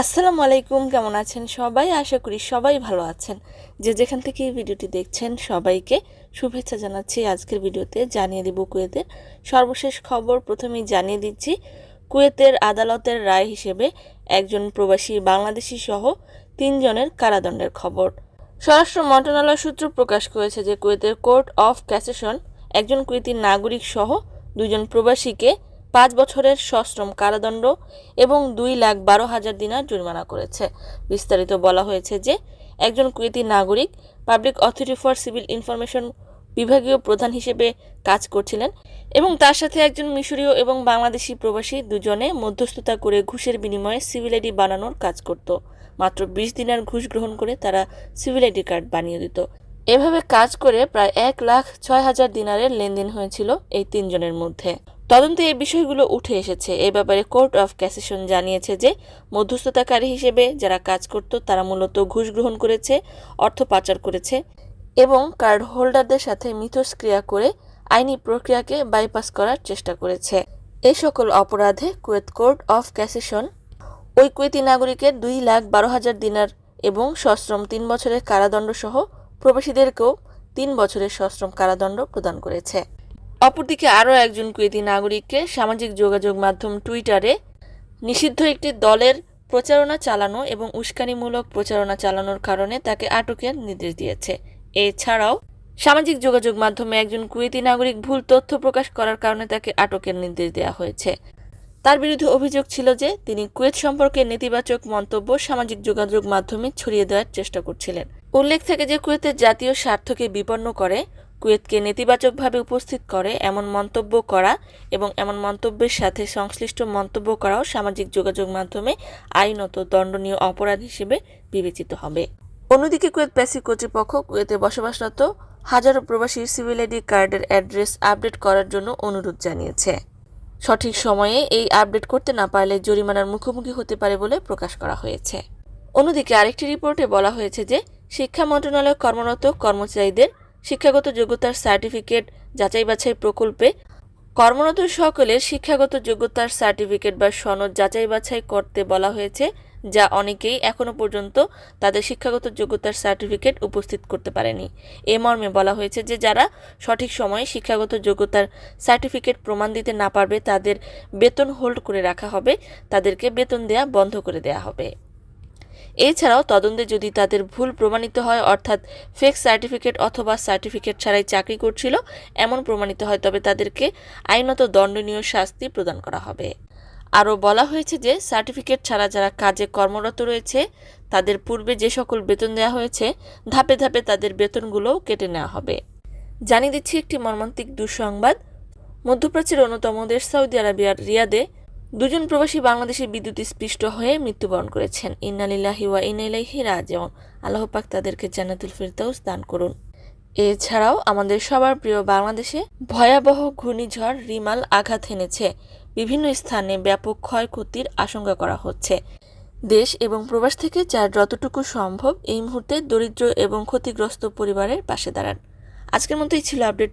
আসসালামু আলাইকুম, কেমন আছেন সবাই? আশা করি সবাই ভালো আছেন। যে যেখান থেকে এই ভিডিওটি দেখছেন সবাইকে শুভেচ্ছা জানাচ্ছি। আজকের ভিডিওতে জানিয়ে দেব কুয়েতের সর্বশেষ খবর। প্রথমেই জানিয়ে দিচ্ছি, কুয়েতের আদালতের রায় হিসেবে একজন প্রবাসী বাংলাদেশি সহ তিনজনের কারাদণ্ডের খবর। স্বরাষ্ট্র মন্ত্রণালয় সূত্র প্রকাশ করেছে যে কুয়েতের কোর্ট অফ ক্যাসেশন একজন কুয়েতি নাগরিক সহ দুজন প্রবাসীকে পাঁচ বছরের সশ্রম কারাদণ্ড এবং দুই লাখ বারো হাজার দিনার জরিমানা করেছে। বিস্তারিত বলা হয়েছে যে, একজন কুয়েতি নাগরিক public authority for civil information বিভাগীয় প্রধান হিসেবে কাজ করছিলেন এবং তার সাথে একজন মিশরীয় এবং বাংলাদেশি প্রবাসী দুজনে মধ্যস্থতা করে ঘুষের বিনিময়ে সিভিল আইডি বানানোর কাজ করত। মাত্র বিশ দিনের ঘুষ গ্রহণ করে তারা সিভিল আইডি কার্ড বানিয়ে দিত। এভাবে কাজ করে প্রায় এক লাখ ছয় হাজার দিনারের লেনদেন হয়েছিল এই তিনজনের মধ্যে। তদন্তে এই বিষয়গুলো উঠে এসেছে। এ ব্যাপারে কোর্ট অফ ক্যাসেশন জানিয়েছে যে, মধ্যস্থতাকারী হিসেবে যারা কাজ করত, তারা মূলত ঘুষ গ্রহণ করেছে, অর্থ পাচার করেছে এবং কার্ড হোল্ডারদের সাথে মিথস্ক্রিয়া করে আইনি প্রক্রিয়াকে বাইপাস করার চেষ্টা করেছে। এই সকল অপরাধে কুয়েত কোর্ট অফ ক্যাসেশন ওই কুয়েতি নাগরিকের দুই লাখ বারো হাজার দিনার এবং সশ্রম তিন বছরের কারাদণ্ড সহ প্রবাসীদেরকেও তিন বছরের সশ্রম কারাদণ্ড প্রদান করেছে। অপরদিকে আরও একজন কুয়েতি নাগরিককে সামাজিক যোগাযোগ মাধ্যম টুইটারে নিষিদ্ধ একটি দলের প্রচারণা চালানো এবং উস্কানিমূলক প্রচারণা চালানোর কারণে তাকে আটকের নির্দেশ দিয়েছে। এছাড়াও সামাজিক যোগাযোগ মাধ্যমে একজন কুয়েতি নাগরিক ভুল তথ্য প্রকাশ করার কারণে তাকে আটকের নির্দেশ দেওয়া হয়েছে। তার বিরুদ্ধে অভিযোগ ছিল যে তিনি কুয়েত সম্পর্কে নেতিবাচক মন্তব্য সামাজিক যোগাযোগ মাধ্যমে ছড়িয়ে দেওয়ার চেষ্টা করছিলেন। উল্লেখ থাকে যে কুয়েতের জাতীয় স্বার্থকে বিপন্ন করে কুয়েতকে নেতিবাচকভাবে উপস্থিত করে এমন মন্তব্য করা এবং এমন মন্তব্যের সাথে সংশ্লিষ্ট মন্তব্য করাও সামাজিক যোগাযোগ মাধ্যমে আইনত দণ্ডনীয় অপরাধ হিসেবে বিবেচিত হবে। অন্যদিকে কুয়েত প্যাসি কর্তৃপক্ষ কুয়েতে বসবাসরত হাজারো প্রবাসীর সিভিল আইডি কার্ডের অ্যাড্রেস আপডেট করার জন্য অনুরোধ জানিয়েছে। সঠিক সময়ে এই আপডেট করতে না পারলে জরিমানার মুখোমুখি হতে পারে বলে প্রকাশ করা হয়েছে। অন্যদিকে আরেকটি রিপোর্টে বলা হয়েছে যে শিক্ষা মন্ত্রণালয় কর্মরত কর্মচারীদের শিক্ষাগত যোগ্যতার সার্টিফিকেট যাচাই বাছাই প্রকল্পে কর্মরত সকলের শিক্ষাগত যোগ্যতার সার্টিফিকেট বা সনদ যাচাই বাছাই করতে বলা হয়েছে, যা অনেকেই এখনও পর্যন্ত তাদের শিক্ষাগত যোগ্যতার সার্টিফিকেট উপস্থিত করতে পারেনি। এ মর্মে বলা হয়েছে যে যারা সঠিক সময়ে শিক্ষাগত যোগ্যতার সার্টিফিকেট প্রমাণ দিতে না পারবে, তাদের বেতন হোল্ড করে রাখা হবে, তাদেরকে বেতন দেয়া বন্ধ করে দেয়া হবে। এছাড়াও তদন্তে যদি তাদের ভুল প্রমাণিত হয়, অর্থাৎ ফেক সার্টিফিকেট অথবা সার্টিফিকেট ছাড়াই চাকরি করছিল, এমন প্রমাণিত হয়, তবে তাদেরকে আইনত দণ্ডনীয় শাস্তি প্রদান করা হবে। আরও বলা হয়েছে যে সার্টিফিকেট ছাড়া যারা কাজে কর্মরত রয়েছে, তাদের পূর্বে যে সকল বেতন দেওয়া হয়েছে, ধাপে ধাপে তাদের বেতনগুলোও কেটে নেওয়া হবে। জানিয়ে দিচ্ছি একটি মর্মান্তিক দুঃসংবাদ। মধ্যপ্রাচ্যের অন্যতম দেশ সৌদি আরবিয়ার রিয়াদে দুজন প্রবাসী বাংলাদেশি বিদ্যুৎ স্পৃষ্ট হয়ে মৃত্যুবরণ করেছেন। ইন্নালিল্লাহি ওয়া ইনাইলাইহি রাজিউন। আল্লাহ পাক তাদেরকে জান্নাতুল ফিরদাউস দান করুন। এছাড়াও আমাদের সবার প্রিয় বাংলাদেশে ভয়াবহ ঘূর্ণিঝড় রিমাল আঘাত হেনেছে বিভিন্ন স্থানে ব্যাপক ক্ষয়ক্ষতির আশঙ্কা করা হচ্ছে। দেশ এবং প্রবাস থেকে যার যতটুকু সম্ভব এই মুহূর্তে দরিদ্র এবং ক্ষতিগ্রস্ত পরিবারের পাশে দাঁড়ান। আজকের মতোই ছিল আপডেট